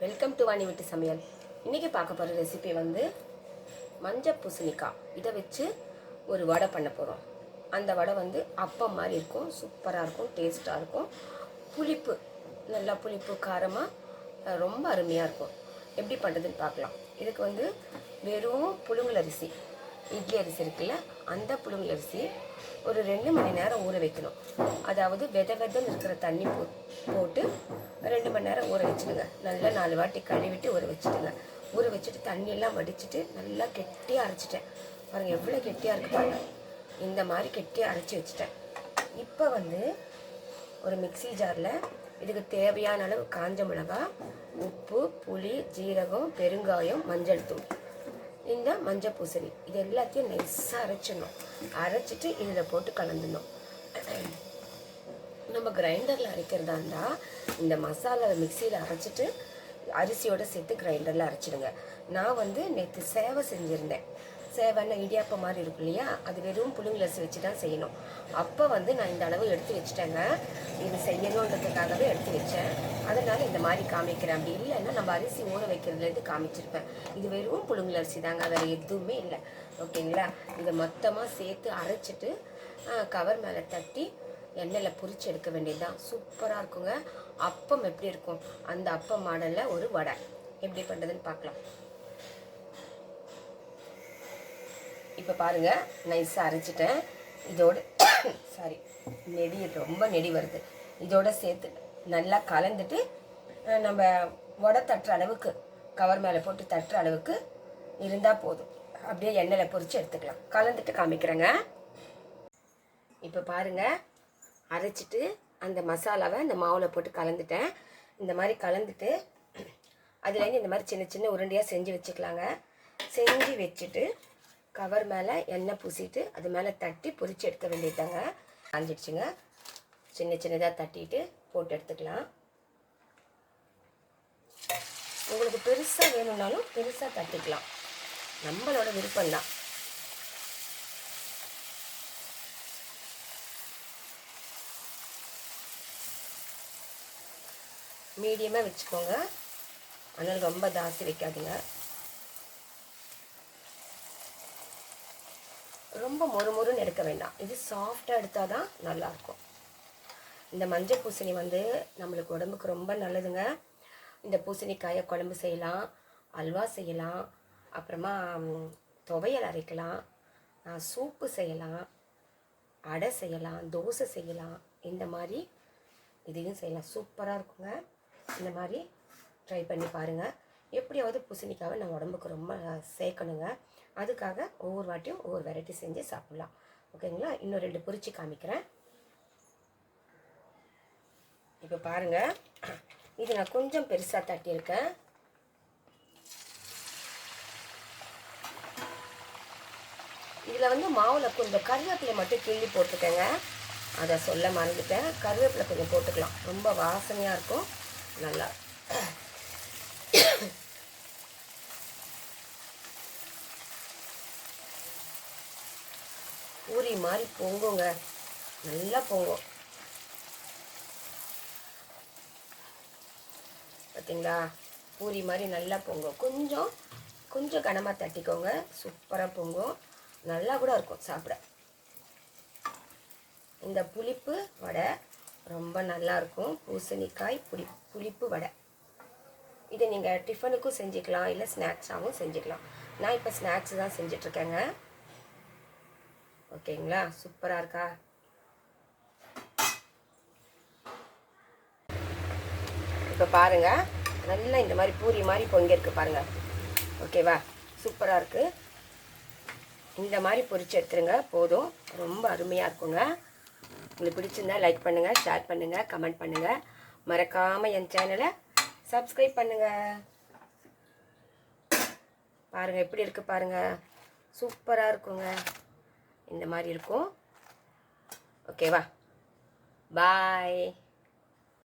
Welcome to Vani வீட்டு சமையல் இன்றைக்கி பார்க்க போகிற ரெசிபி வந்து மஞ்சள் பூசணிக்காய். இதை வச்சு ஒரு வடை பண்ண போகிறோம் அந்த வடை வந்து அப்பம் மாதிரி இருக்கும் சூப்பராக இருக்கும் டேஸ்ட்டாக இருக்கும். புளிப்பு நல்லா புளிப்பு காரமாக ரொம்ப அருமையாக இருக்கும். எப்படி பண்ணுறதுன்னு பார்க்கலாம். இதுக்கு வந்து வெறும் புழுங்கல் அரிசி. இட்லி அரிசி இருக்குல்ல அந்த புழுங்கல் அரிசி ஒரு ரெண்டு மணி நேரம் ஊற வைக்கணும். அதாவது வெத வெதன்னு இருக்கிற தண்ணி போ போட்டு ரெண்டு மணி நேரம் ஊற வச்சுடுங்க. நல்லா நாலு வாட்டி கழுவிட்டு ஊற வச்சுடுங்க. ஊற வச்சுட்டு தண்ணியெல்லாம் வடிச்சிட்டு நல்லா கெட்டியாக அரைச்சிட்டேன். பாருங்கள் எவ்வளோ கெட்டியாக இருக்கு பாருங்க. இந்த மாதிரி கெட்டியாக அரைச்சி வச்சுட்டேன். இப்போ வந்து ஒரு மிக்ஸி ஜாரில் இதுக்கு தேவையான அளவு காஞ்ச மிளகாய் உப்பு புளி ஜீரகம் பெருங்காயம் மஞ்சள் தூள். இந்த மஞ்சள் பூசணி. இது எல்லாத்தையும் நைஸாக அரைச்சிடணும். அரைச்சிட்டு இதில் போட்டு கலந்துடணும். நம்ம கிரைண்டரில் அரைக்கிறதா இருந்தால் இந்த மசாலாவை மிக்சியில் அரைச்சிட்டு அரிசியோட சேர்த்து கிரைண்டரில் அரைச்சிடுங்க. நான் வந்து நேற்று சேவை செஞ்சுருந்தேன். சேவைன்னா இடியாப்பம் மாதிரி இருக்கும் இல்லையா? அது வெறும் புழுங்கலரிசி வச்சு தான் செய்யணும். அப்போ வந்து நான் இந்த அளவு எடுத்து வச்சுட்டேங்க. இது செய்யணுன்றதுக்காகவே எடுத்து வச்சேன். அதனால் இந்த மாதிரி காமிக்கிறேன். அப்படி இல்லைன்னா நம்ம அரிசி ஊற வைக்கிறதுலேருந்து காமிச்சிருப்பேன். இது வெறும் புழுங்கலரிசி தாங்க. வேறு எதுவுமே இல்லை. ஓகேங்களா? இதை மொத்தமாக சேர்த்து அரைச்சிட்டு கவர் மேலே தட்டி எண்ணெயில் பொறிச்சு எடுக்க வேண்டியது தான் சூப்பராக இருக்குங்க. அப்பம் எப்படி இருக்கும்? அந்த அப்பம் மாடலில் ஒரு வடை. எப்படி பண்ணுறதுன்னு பார்க்கலாம். இப்போ பாருங்கள் நைஸாக அரைச்சிட்டேன். இதோட சாரி நெடி ரொம்ப நெடி வருது. இதோட சேர்த்து நல்லா கலந்துட்டு நம்ம உட தட்டுற அளவுக்கு கவர் மேலே போட்டு தட்டுற அளவுக்கு இருந்தால் போதும். அப்படியே எண்ணெயில் பொரித்து எடுத்துக்கலாம். கலந்துட்டு காமிக்கிறேங்க. இப்போ பாருங்கள் அரைச்சிட்டு அந்த மசாலாவை இந்த மாவில் போட்டு கலந்துட்டேன். இந்த மாதிரி கலந்துட்டு அதுலேருந்து இந்த மாதிரி சின்ன சின்ன உருண்டையாக செஞ்சு வச்சுக்கலாங்க. செஞ்சு வச்சுட்டு கவர் மேலே எண்ணெய் பூசிட்டு அது மேலே தட்டி பொறிச்சு எடுக்க வேண்டியதாங்க காஞ்சிடுச்சுங்க. சின்ன சின்னதாக தட்டிட்டு போட்டு எடுத்துக்கலாம். உங்களுக்கு பெருசாக வேணும்னாலும் பெருசாக தட்டிக்கலாம். நம்மளோட விருப்பம்தான். மீடியமாக வச்சுக்கோங்க. ஆனால் ரொம்ப ஜாஸ்தி வைக்காதுங்க. ரொம்ப மொறு மொறுன்னு எடுக்க வேண்டாம். இது சாஃப்டாக எடுத்தால் தான் நல்லாயிருக்கும். இந்த மஞ்சள் பூசணி வந்து நம்மளுக்கு உடம்புக்கு ரொம்ப நல்லதுங்க. இந்த பூசணிக்காயை குழம்பு செய்யலாம் அல்வா செய்யலாம் அப்புறமா துவையல் அரைக்கலாம் சூப்பு செய்யலாம் அடை செய்யலாம் தோசை செய்யலாம். இந்த மாதிரி இதையும் செய்யலாம். சூப்பராக இருக்குங்க. இந்த மாதிரி ட்ரை பண்ணி பாருங்கள் எப்படியாவது பூசணிக்காவை நம்ம உடம்புக்கு ரொம்ப சேர்க்கணுங்க. அதுக்காக ஒவ்வொரு வாட்டியும் ஒவ்வொரு வெரைட்டி செஞ்சு சாப்பிட்லாம். ஓகேங்களா? இன்னும் ரெண்டு பொரிச்சு காமிக்கிறேன். இப்போ பாருங்கள் இது நான் கொஞ்சம் பெருசாக தட்டியிருக்கேன். இதில் வந்து மாவில் கொஞ்சம் கருவேப்பிலை மட்டும் கிள்ளி போட்டுக்கோங்க. அதை சொல்ல மறந்துட்டேன். கருவேப்பிலை கொஞ்சம் போட்டுக்கலாம். ரொம்ப வாசனையாக இருக்கும். நல்லா பூரி மாதிரி பொங்குங்க. நல்லா பொங்கும். பார்த்தீங்களா பூரி மாதிரி நல்லா பொங்கும். கொஞ்சம் கொஞ்சம் கனமாக தட்டிக்கோங்க. சூப்பராக பொங்கும். நல்லா கூட இருக்கும் சாப்பிட. இந்த புளிப்பு வடை ரொம்ப நல்லாயிருக்கும் பூசணிக்காய் புளி புளிப்பு வடை. இதை நீங்கள் டிஃபனுக்கும் செஞ்சுக்கலாம் இல்லை ஸ்நாக்ஸாகவும் செஞ்சுக்கலாம். நான் இப்போ ஸ்நாக்ஸ் தான் செஞ்சிட்ருக்கேங்க ஓகேங்களா? சூப்பராக இருக்கா? இப்போ பாருங்க. நல்லா இந்த மாதிரி பூரி மாதிரி பொங்கியிருக்கு பாருங்கள் ஓகேவா? சூப்பராக இருக்குது இந்த மாதிரி பொரிச்சு எடுத்துருங்க. போதும். ரொம்ப அருமையாக இருக்குங்க. உங்களுக்கு பிடிச்சிருந்தா லைக் பண்ணுங்கள் ஷேர் பண்ணுங்கள் கமெண்ட் பண்ணுங்கள் மறக்காமல் என் சேனலை சப்ஸ்கிரைப் பண்ணுங்கள் பாருங்கள் எப்படி இருக்குது பாருங்கள் சூப்பராக இருக்குங்க. இந்த மாதிரி இருக்கும். ஓகேவா பாய்